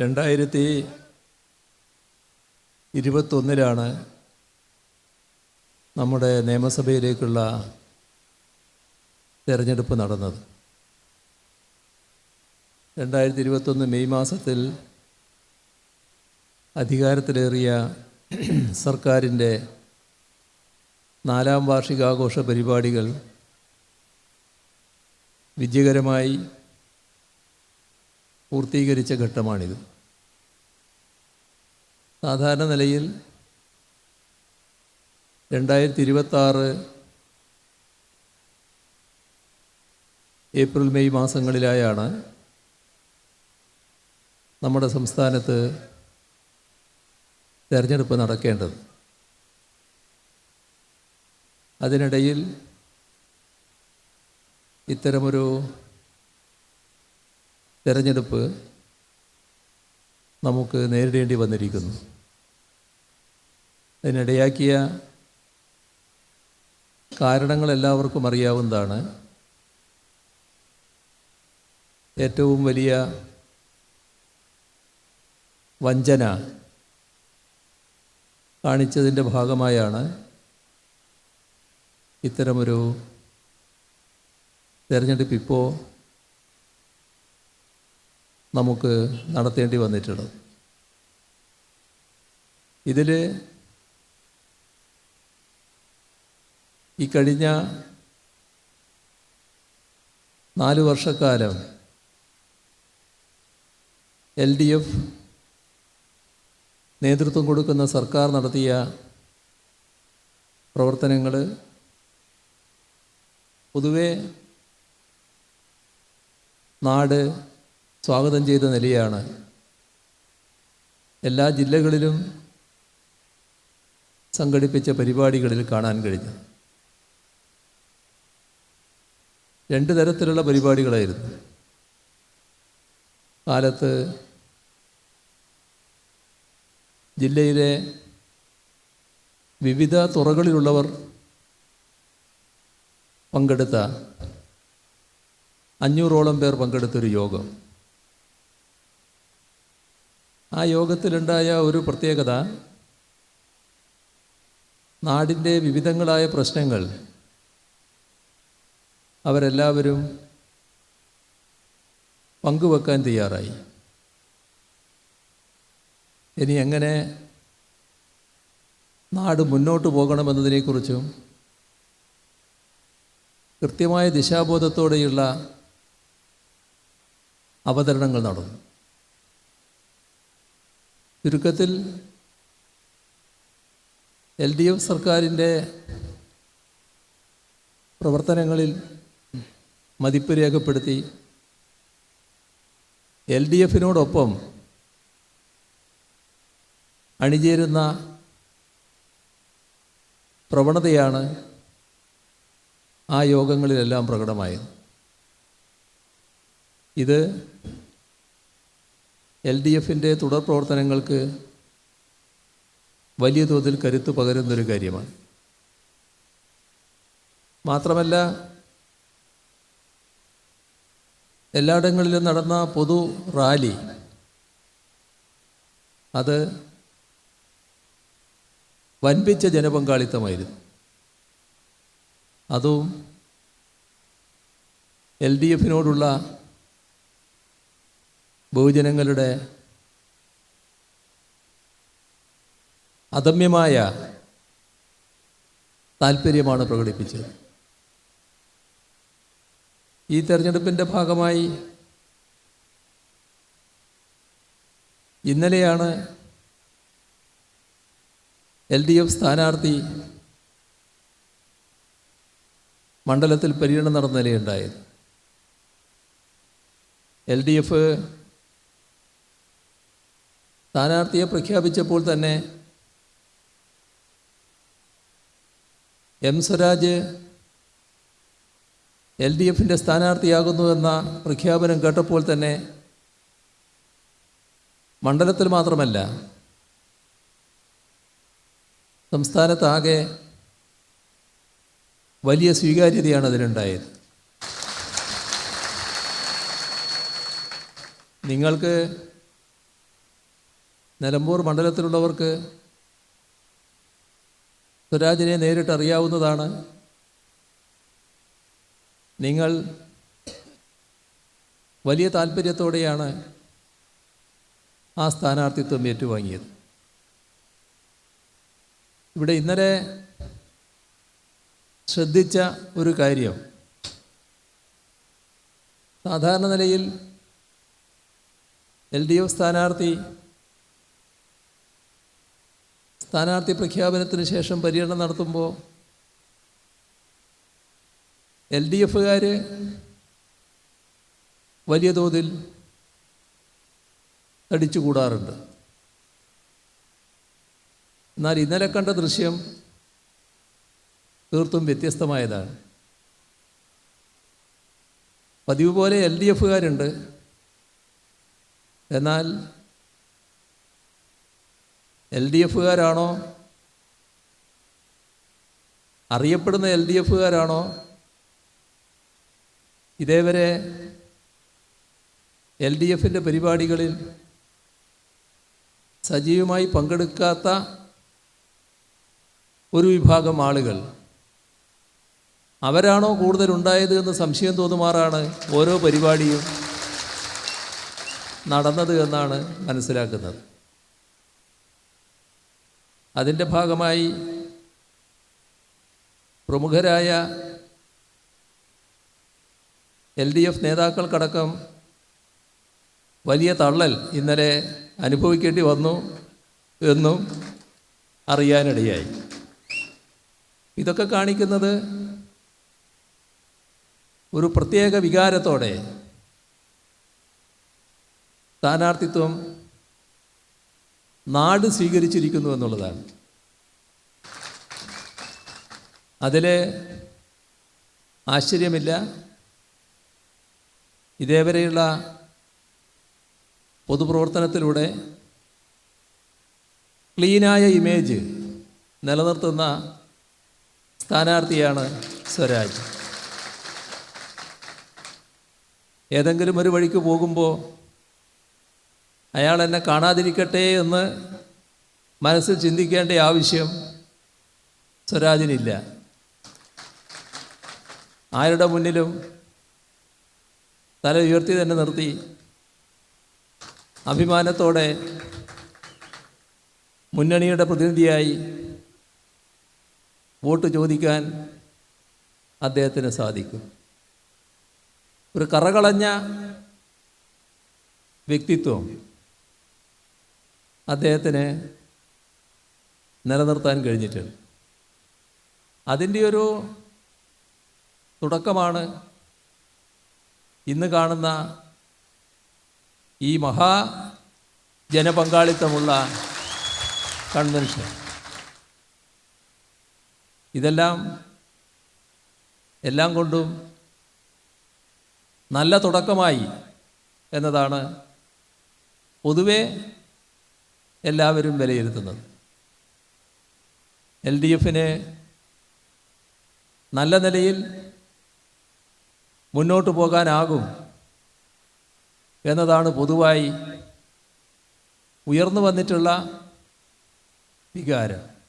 രണ്ടായിരത്തി ഇരുപത്തൊന്നിലാണ് നമ്മുടെ നിയമസഭയിലേക്കുള്ള തിരഞ്ഞെടുപ്പ് നടന്നത്. രണ്ടായിരത്തി ഇരുപത്തൊന്ന് മെയ് മാസത്തിൽ അധികാരത്തിലേറിയ സർക്കാരിന്റെ നാലാം വാർഷികാഘോഷ പരിപാടികൾ വിജയകരമായി പൂർത്തീകരിച്ച ഘട്ടമാണിത്. സാധാരണ നിലയിൽ രണ്ടായിരത്തി ഇരുപത്താറ് ഏപ്രിൽ മെയ് മാസങ്ങളിലായാണ് നമ്മുടെ സംസ്ഥാനത്ത് തെരഞ്ഞെടുപ്പ് നടക്കേണ്ടത്. അതിനിടയിൽ ഇത്തരമൊരു തെരഞ്ഞെടുപ്പ് നമുക്ക് നേരിടേണ്ടി വന്നിരിക്കുന്നു. അതിനിടയാക്കിയ കാരണങ്ങൾ എല്ലാവർക്കും അറിയാവുന്നതാണ്. ഏറ്റവും വലിയ വഞ്ചന കാണിച്ചതിന്റെ ഭാഗമായാണ് ഇത്തരമൊരു തെരഞ്ഞെടുപ്പ് ഇപ്പോൾ നമുക്ക് നടത്തേണ്ടി വന്നിട്ടുള്ളത്. ഇതിൽ ഈ കഴിഞ്ഞ നാല് വർഷക്കാലം എൽ ഡി എഫ് നേതൃത്വം കൊടുക്കുന്ന സർക്കാർ നടത്തിയ പ്രവർത്തനങ്ങൾ പൊതുവേ നാട് സ്വാഗതം ചെയ്ത നിലയാണ്. എല്ലാ ജില്ലകളിലും സംഘടിപ്പിച്ച പരിപാടികളിൽ കാണാൻ കഴിഞ്ഞു. രണ്ട് തരത്തിലുള്ള പരിപാടികളായിരുന്നു. കാലത്ത് ജില്ലയിലെ വിവിധ തുറകളിലുള്ളവർ പങ്കെടുത്ത അഞ്ഞൂറോളം പേർ പങ്കെടുത്തൊരു യോഗം. ആ യോഗത്തിലുണ്ടായ ഒരു പ്രത്യേകത നാടിന്റെ വിവിധങ്ങളായ പ്രശ്നങ്ങൾ അവരെല്ലാവരും പങ്കുവെക്കാൻ തയ്യാറായി. ഇനി എങ്ങനെ നാട് മുന്നോട്ട് പോകണമെന്നതിനെക്കുറിച്ചും കൃത്യമായ ദിശാബോധത്തോടെയുള്ള അവതരണങ്ങൾ നടന്നു. ചുരുക്കത്തിൽ എൽ ഡി എഫ് സർക്കാരിന്റെ പ്രവർത്തനങ്ങളിൽ മതിപ്പ് രേഖപ്പെടുത്തി എൽ ഡി എഫിനോടൊപ്പം അണിചേരുന്ന പ്രവണതയാണ് ആ യോഗങ്ങളിലെല്ലാം പ്രകടമായത്. ഇത് എൽ ഡി എഫിന്റെ തുടർ പ്രവർത്തനങ്ങൾക്ക് വലിയ തോതിൽ കരുത്ത് പകരുന്നൊരു കാര്യമാണ്. മാത്രമല്ല എല്ലായിടങ്ങളിലും നടന്ന പൊതു റാലി അത് വൻപിച്ച ജനപങ്കാളിത്തമായിരുന്നു. അതും എൽ ഡി എഫിനോടുള്ള ബഹുജനങ്ങളുടെ അദമ്യമായ താല്പര്യമാണ് പ്രകടിപ്പിച്ചത്. ഈ തെരഞ്ഞെടുപ്പിന്റെ ഭാഗമായി ഇന്നലെയാണ് എൽ ഡി എഫ് സ്ഥാനാർത്ഥി മണ്ഡലത്തിൽ പര്യടനം നടന്ന നിലയുണ്ടായത്. എൽ ഡി എഫ് സ്ഥാനാർത്ഥിയെ പ്രഖ്യാപിച്ചപ്പോൾ തന്നെ എം സ്വരാജ് എൽ ഡി എഫിന്റെ സ്ഥാനാർത്ഥിയാകുന്നു എന്ന പ്രഖ്യാപനം കേട്ടപ്പോൾ തന്നെ മണ്ഡലത്തിൽ മാത്രമല്ല സംസ്ഥാനത്താകെ വലിയ സ്വീകാര്യതയാണ് അതിനുണ്ടായത് നിങ്ങൾക്ക് നിലമ്പൂർ മണ്ഡലത്തിലുള്ളവർക്ക് സ്വരാജിനെ നേരിട്ട് അറിയാവുന്നതാണ്. നിങ്ങൾ വലിയ താല്പര്യത്തോടെയാണ് ആ സ്ഥാനാർത്ഥിത്വം ഏറ്റുവാങ്ങിയത്. ഇവിടെ ഇന്നലെ ശ്രദ്ധിച്ച ഒരു കാര്യം. സാധാരണ നിലയിൽ എൽ ഡി എഫ് സ്ഥാനാർത്ഥി സ്ഥാനാർത്ഥി പ്രഖ്യാപനത്തിന് ശേഷം പര്യടനം നടത്തുമ്പോൾ എൽ ഡി എഫുകാർ വലിയ തോതിൽ തടിച്ചുകൂടാറുണ്ട്. എന്നാൽ ഇന്നലെ കണ്ട ദൃശ്യം തീർത്തും വ്യത്യസ്തമായതാണ്. പതിവ് പോലെ എൽ ഡി എഫുകാരുണ്ട്. എന്നാൽ എൽ ഡി എഫുകാരാണോ? അറിയപ്പെടുന്ന എൽ ഡി എഫുകാരാണോ? ഇതേവരെ എൽ ഡി എഫിന്റെ പരിപാടികളിൽ സജീവമായി പങ്കെടുക്കാത്ത ഒരു വിഭാഗം ആളുകൾ അവരാണോ കൂടുതലുണ്ടായത് എന്ന് സംശയം തോന്നുമാറാണ് ഓരോ പരിപാടിയും നടന്നത് എന്നാണ് മനസ്സിലാക്കുന്നത്. അതിന്റെ ഭാഗമായി പ്രമുഖരായ എൽ ഡി എഫ് നേതാക്കൾക്കടക്കം വലിയ തള്ളൽ ഇന്നലെ അനുഭവിക്കേണ്ടി വന്നു എന്നും അറിയാനിടയായി. ഇതൊക്കെ കാണിക്കുന്നത് ഒരു പ്രത്യേക വികാരത്തോടെ സ്ഥാനാർത്ഥിത്വം നാട് സ്വീകരിച്ചിരിക്കുന്നു എന്നുള്ളതാണ്. അതിൽ ആശ്ചര്യമില്ല. ഇതേവരെയുള്ള പൊതുപ്രവർത്തനത്തിലൂടെ ക്ലീനായ ഇമേജ് നിലനിർത്തുന്ന സ്ഥാനാർത്ഥിയാണ് സ്വരാജ്. ഏതെങ്കിലും ഒരു വഴിക്ക് പോകുമ്പോൾ അയാൾ എന്നെ കാണാതിരിക്കട്ടെ എന്ന് മനസ്സിൽ ചിന്തിക്കേണ്ട ആവശ്യം സ്വരാജിനില്ല. ആരുടെ മുന്നിലും തല ഉയർത്തി തന്നെ നിർത്തി. അഭിമാനത്തോടെ മുന്നണിയുടെ പ്രതിനിധിയായി വോട്ട് ചോദിക്കാൻ അദ്ദേഹത്തിന് സാധിക്കും. ഒരു കറകളഞ്ഞ വ്യക്തിത്വം അദ്ദേഹത്തിന് നിലനിർത്താൻ കഴിഞ്ഞിട്ടുണ്ട്. അതിന്റെ ഒരു തുടക്കമാണ് ഇന്ന് കാണുന്ന ഈ മഹാ ജനപങ്കാളിത്തമുള്ള കൺവെൻഷൻ. ഇതെല്ലാം എല്ലാം കൊണ്ടും നല്ല തുടക്കമായി എന്നതാണ് പൊതുവെ എല്ലാവരും വിലയിരുത്തുന്നത്. എൽ ഡി എഫിന് നല്ല നിലയിൽ മുന്നോട്ട് പോകാനാകും എന്നതാണ് പൊതുവായി ഉയർന്നു വന്നിട്ടുള്ള വികാരം.